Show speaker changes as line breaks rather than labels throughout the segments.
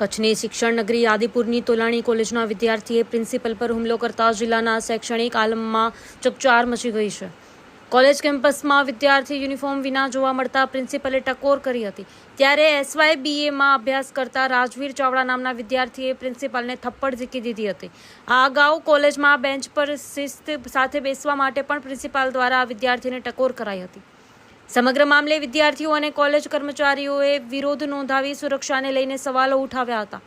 કચ્છની શિક્ષણ નગરી આદિપુરની તોલાણી કોલેજના વિદ્યાર્થીએ પ્રિન્સિપલ પર હુમલો કરતા જિલ્લાના શૈક્ષણિક આલમમાં ચકચાર મચી ગઈ છે. કોલેજ કેમ્પસમાં વિદ્યાર્થી યુનિફોર્મ વિના જોવા મળતા પ્રિન્સિપલે ટકોર કરી હતી. ત્યારે એસવાય બીએમાં અભ્યાસ કરતા રાજવીર ચાવડા નામના વિદ્યાર્થીએ પ્રિન્સિપાલને થપ્પડ ઝીકી દીધી હતી. આ અગાઉ કોલેજમાં બેન્ચ પર શિસ્ત સાથે બેસવા માટે પણ પ્રિન્સિપાલ દ્વારા વિદ્યાર્થીને ટકોર કરાઈ હતી. સમગ્ર મામલે વિદ્યાર્થીઓ અને કોલેજ કર્મચારીઓએ વિરોધ નોંધાવી સુરક્ષાને લઈને સવાલો ઉઠાવ્યા હતા.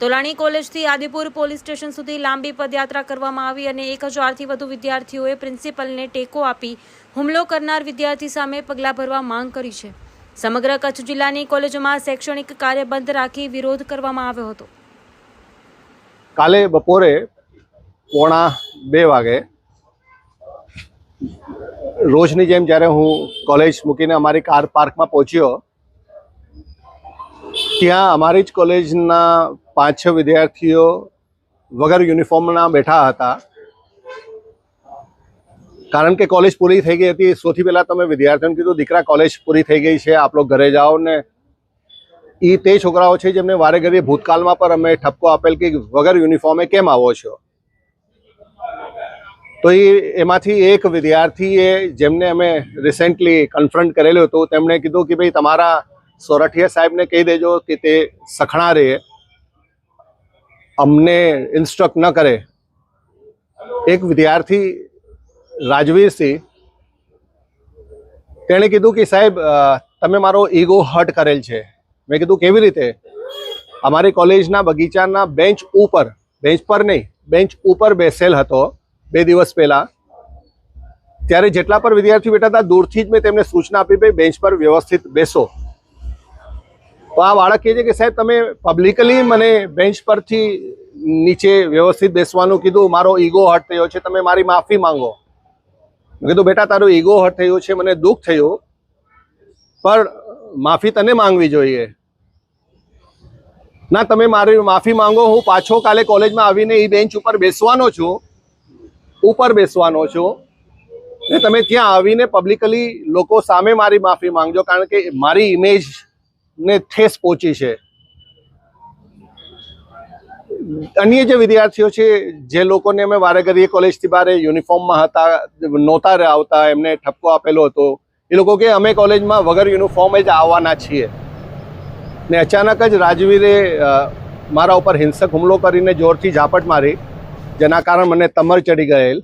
તોલાણી કોલેજથી આદિપુર પોલીસ સ્ટેશન સુધી લાંબી પદયાત્રા કરવામાં આવી અને એક હજારથી વધુ વિદ્યાર્થીઓએ પ્રિન્સિપલને ટેકો આપી હુમલો કરનાર વિદ્યાર્થી સામે પગલાં ભરવા માંગ કરી છે. સમગ્ર કચ્છ જિલ્લાની કોલેજોમાં શૈક્ષણિક કાર્ય બંધ રાખી વિરોધ કરવામાં આવ્યો હતો.
કાલે બપોરે પોણા બે વાગે રોજની જેમ જ્યારે હું કોલેજ મૂકીને અમારી કાર પાર્કમાં પહોંચ્યો, ત્યાં અમારી જ કોલેજના પાંચ છ વિદ્યાર્થીઓ વગર યુનિફોર્મના બેઠા હતા. કારણ કે કોલેજ પૂરી થઈ ગઈ હતી, સૌથી પહેલાં તમે વિદ્યાર્થીઓને કીધું, દીકરા કોલેજ પૂરી થઈ ગઈ છે આપ લોકો ઘરે જાઓ ને. એ તે છોકરાઓ છે જેમને વારે ઘરે ભૂતકાળમાં પણ અમે ઠપકો આપેલ કે વગર યુનિફોર્મે કેમ આવો છો? તો એ એમાંથી એક વિદ્યાર્થીએ જેમને અમે રિસેન્ટલી કન્ફ્રન્ટ કરેલું હતું, તેમણે કીધું કે ભાઈ તમારા સોરઠિયા સાહેબને કહી દેજો કે તે સખણા રહે, અમને ઇન્સ્ટ્રક્ટ ન કરે. એક વિદ્યાર્થી રાજવીરસિંહ, તેણે કીધું કે સાહેબ તમે મારો ઈગો હર્ટ કરેલ છે. મેં કીધું, કેવી રીતે? અમારી કોલેજના બગીચાના બેન્ચ ઉપર, બેન્ચ પર નહીં, બેન્ચ ઉપર બેસેલ હતો. બે દિવસ પહેલા, ત્યારે જેટલા પર વિદ્યાર્થીઓ બેઠા હતા, દૂરથી જ મેં તેમને સૂચના આપી ભાઈ બેન્ચ પર વ્યવસ્થિત બેસો. તો આ બાળક કહે છે કે સાહેબ, તમે પબ્લિકલી મને બેન્ચ પરથી નીચે વ્યવસ્થિત બેસવાનું કીધું, મારો ઈગો હર્ટ થયો છે, તમે મારી માફી માંગો. મેં કીધું, બેટા, તારો ઈગો હર્ટ થયો છે, મને દુઃખ થયું, પણ માફી તને માંગવી જોઈએ. ના, તમે મારી માફી માંગો, હું પાછો કાલે કોલેજમાં આવીને એ બેન્ચ ઉપર બેસવાનો છું. ઉપર બેસવાનો છું ને તમે ત્યાં આવીને પબ્લિકલી લોકો સામે મારી માફી માંગજો, કારણ કે મારી ઇમેજ ને ઠેસ પહોંચી છે. અન્ય જે વિદ્યાર્થીઓ છે, જે લોકોને અમે વારે ઘડીએ કોલેજથી બહાર યુનિફોર્મમાં હતા, નહોતા આવતા, એમને ઠપકો આપેલો હતો, એ લોકો કે અમે કોલેજમાં વગર યુનિફોર્મ જ આવવાના છીએ. ને અચાનક જ રાજવીરે મારા ઉપર હિંસક હુમલો કરીને જોરથી ઝાપટ મારી. જેના કારણે મને તમર ચડી ગયેલ.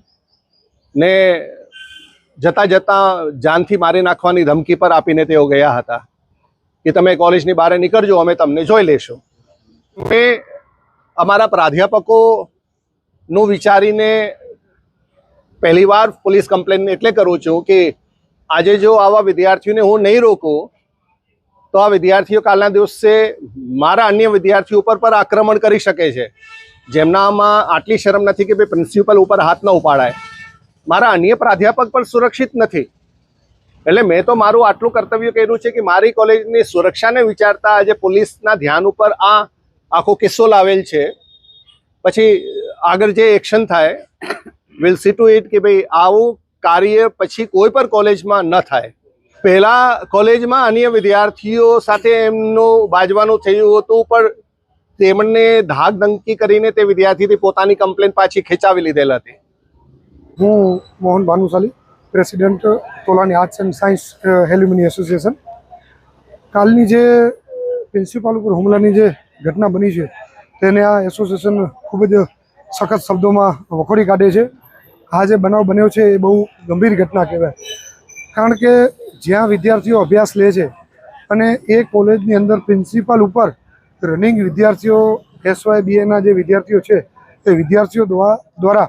ને જતાં જતાં જાનથી મારી નાખવાની ધમકી પર આપીને તેઓ ગયા હતા. કે તમે કોલેજની બહાર નીકળજો, અમે તમને જોઈ લેશું. મેં અમારા પ્રાધ્યાપકોનું વિચારીને પહેલીવાર પોલીસ કમ્પ્લેન એટલે કરું છું કે આજે જો આવા વિદ્યાર્થીઓને હું નહીં રોકું, તો આ વિદ્યાર્થીઓ કાલના દિવસે મારા અન્ય વિદ્યાર્થીઓ ઉપર પર આક્રમણ કરી શકે છે. જેમનામાં આટલી શરમ નથી કે ભાઈ પ્રિન્સિપલ ઉપર હાથ ન ઉપાડાય. મારા અન્ય પ્રાધ્યાપક પણ સુરક્ષિત નથી. એટલે મેં તો મારું આટલું કર્તવ્ય કર્યું છે કે મારી કોલેજની સુરક્ષાને વિચારતા આજે પોલીસના ધ્યાન ઉપર આ આખો કિસ્સો લાવેલ છે. પછી આગળ જે એક્શન થાય વિલ સી ટુ ઇટ કે ભાઈ આવું કાર્ય પછી કોઈ પણ કોલેજમાં ન થાય. પહેલાં કોલેજમાં અન્ય વિદ્યાર્થીઓ સાથે એમનું બાજવાનું થયું હતું, પણ તેમણે ધાક ધમકી કરીને તે વિદ્યાર્થીથી પોતાની કમ્પ્લેન પાછી ખેંચાવી લીધેલ હતી.
હું Mohan Bhanushali, president Tolani arts and science alumni association. કાલની જે પ્રિન્સિપાલ ઉપર હુમલાની જે ઘટના બની છે, તેને આ એસોસિએશન ખૂબ જ સખત શબ્દોમાં વખોડી કાઢે છે. આ જે બનાવ બન્યો છે એ બહુ ગંભીર ઘટના કહેવાય. કારણ કે જ્યાં વિદ્યાર્થીઓ અભ્યાસ લે છે અને એ કોલેજની અંદર પ્રિન્સિપાલ ઉપર રનિંગ વિદ્યાર્થીઓ એસવાય બીએના જે વિદ્યાર્થીઓ છે, એ વિદ્યાર્થીઓ દ્વા- દ્વારા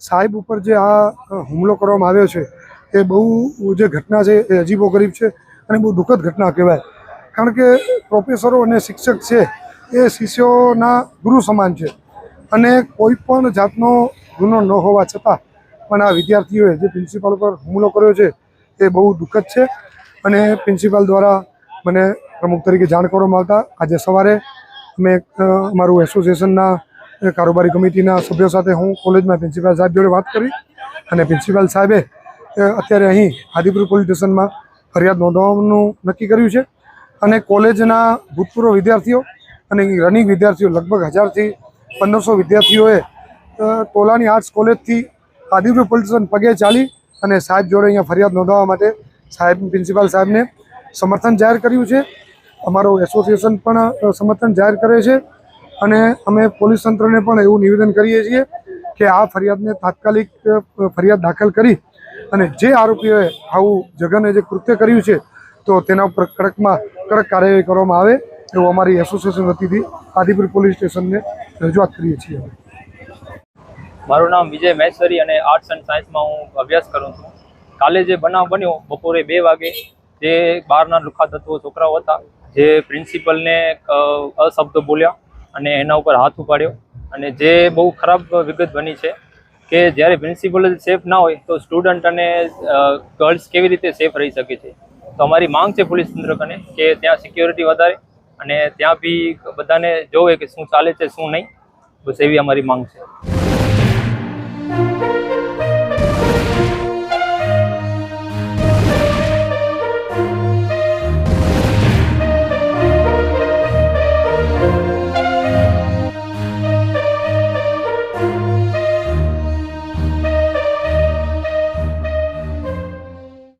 સાહેબ ઉપર જે આ હુમલો કરવામાં આવ્યો છે, એ બહુ જે ઘટના છે, એ અજીબો ગરીબ છે અને બહુ દુઃખદ ઘટના કહેવાય. કારણ કે પ્રોફેસરો અને શિક્ષક છે, એ શિષ્યોના ગુરુ સમાન છે અને કોઈ પણ જાતનો ગુનો ન હોવા છતાં પણ આ વિદ્યાર્થીઓએ જે પ્રિન્સિપાલ ઉપર હુમલો કર્યો છે, એ બહુ દુઃખદ છે અને પ્રિન્સિપાલ દ્વારા મને પ્રમુખ તરીકે જાણ કરવામાં આવતા આજે સવારે મેં અ, અમારું એસોસિએશનના કારોબારી કમિટીના સભ્યો સાથે હું કોલેજમાં પ્રિન્સિપાલ સાહેબ જોડે વાત કરી અને પ્રિન્સિપાલ સાહેબે અત્યારે અહીં આદિપુર પોલીસ સ્ટેશનમાં ફરિયાદ નોંધવાનું નક્કી કર્યું છે અને કોલેજના ભૂતપૂર્વ વિદ્યાર્થીઓ અને રનિંગ વિદ્યાર્થીઓ લગભગ હજારથી પંદરસો વિદ્યાર્થીઓએ તોલાની આર્ટ્સ કોલેજથી આદિપુર પોલીસ સ્ટેશન પગે ચાલી અને સાહેબ જોડે અહીંયા ફરિયાદ નોંધાવવા માટે સાહેબ પ્રિન્સિપાલ સાહેબને સમર્થન જાહેર કર્યું છે. અમારું એસોસિએશન પણ સમર્થન જાહેર કરે છે અને અમે પોલીસ તંત્રને પણ એવું નિવેદન કરીએ છીએ કે આ ફરિયાદને તાત્કાલિક ફરિયાદ દાખલ કરી અને જે આરોપીઓએ આવું જઘન્ય જે કૃત્ય કર્યું છે, તો તેના ઉપર કડકમાં કડક કાર્યવાહી કરવામાં આવે એવું અમારી એસોસિએશન વતીથી આદિપુર પોલીસ સ્ટેશનને રજૂઆત કરીએ છીએ.
મારું નામ વિજય મહેશ્વરી અને આર્ટ્સ એન્ડ સાયન્સમાં હું અભ્યાસ કરું છું. કાલે જે બનાવ બન્યો, બપોરે બે વાગે જે બહારના લુખા તત્વો છોકરાઓ હતા. જે પ્રિન્સિપલને અશબ્દ બોલ્યા અને એના ઉપર હાથ ઉપાડ્યો. અને જે બહુ ખરાબ વિગત બની છે કે જ્યારે પ્રિન્સિપલ સેફ ના હોય તો સ્ટુડન્ટ અને ગર્લ્સ કેવી રીતે સેફ રહી શકે છે? તો અમારી માંગ છે પોલીસ તંત્ર કે ત્યાં સિક્યોરિટી વધારે અને ત્યાં બી બધાને જોવે કે શું ચાલે છે, શું નહીં. બસ એવી અમારી માંગ છે.